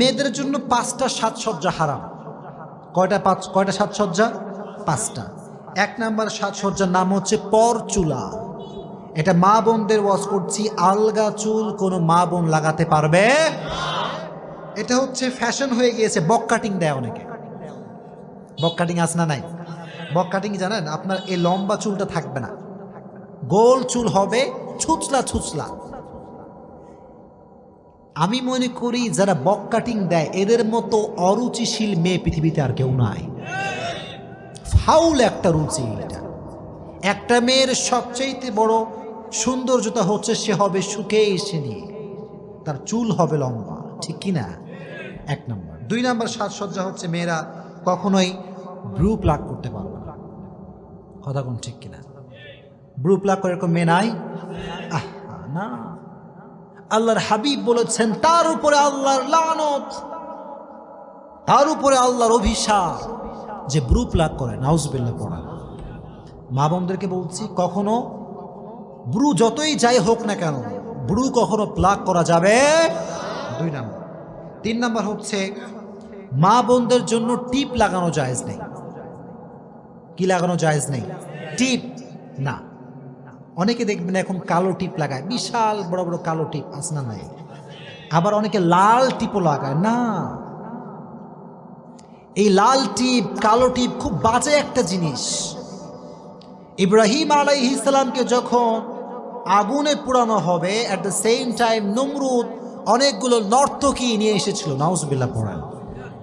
মেয়েদের জন্য পাঁচটা সাজসজ্জা হারাম। কয়টা পাঁচ, কয়টা সাজসজ্জা? পাঁচটা। এক নাম্বার সাজসজ্জার নাম হচ্ছে পর চুলা এটা মা বোনদের ওয়াজ করছি, আলগা চুল কোনো মা বোন লাগাতে পারবে? এটা হচ্ছে ফ্যাশন হয়ে গিয়েছে, বক কাটিং দেয় অনেকে। বক কাটিং আছে না নাই? বক কাটিং জানেন, আপনার এই লম্বা চুলটা থাকবে না। গোল চুল হবে ছুচলা ছুচলা। আমি মনে করি যারা বক কাটিং দেয়, এদের মতো অরুচিশীল মেয়ে পৃথিবীতে আর কেউ নাই। ফাউল একটা রুচি এটা। একটা মেয়ের সবচেয়ে বড় সৌন্দর্যতা হচ্ছে সে হবে সুখে এসে নিয়ে। তার চুল হবে লম্বা, ঠিক কি না? এক নম্বর। দুই নম্বর সাজসজ্জা হচ্ছে মেয়েরা কখনোই ব্রু প্লাগ করতে পারবে না। কথা কোন ঠিক কিনা ব্রু প্লাগ করে এরকম মেয়ে নাই? আহ, না। আল্লাহর হাবিব বলেছেন, তার উপরে আল্লাহর লানত, তার উপরে আল্লাহর অভিশাপ যে ব্রু প্লাগ করে নাউজবিল্লা পড়া। মা বোনদেরকে বলছি, কখনো ব্রু যতই যাই হোক না কেন, ব্রু কখনো প্লাগ করা যাবে দুই নাম্বার। তিন নাম্বার হচ্ছে, মা বোনদের জন্য টিপ লাগানো জায়েজ নেই। কি লাগানো জায়েজ নেই? টিপ না। অনেকে দেখবেন এখন কালো টিপ লাগায়, বিশাল বড় বড় কালো টিপ আসনা নাই। আবার অনেকে লাল টিপও লাগায়, না। এই লাল টিপ, কালো টিপ খুব বাজে একটা জিনিস। ইব্রাহিম আলাইহ ইসলামকে যখন আগুনে পোড়ানো হবে অ্যাট দ্য সেম টাইম নমরুদ অনেকগুলো নর্তকী নিয়ে এসেছিল নাউজবিল্লা পড়ান।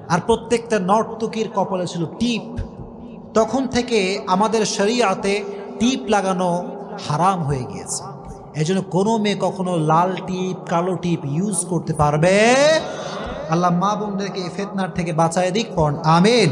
আর প্রত্যেকটা নর্তকীর কপালে ছিল টিপ। তখন থেকে আমাদের শরীয়তে টিপ লাগানো হারাম হয়ে গিয়েছে। এই জন্য কোনো মেয়ে কখনো লাল টিপ, কালো টিপ ইউজ করতে পারবে। আল্লাহ মা বোনদেরকে এই ফেতনার থেকে বাঁচায় দিক পণ আমিন।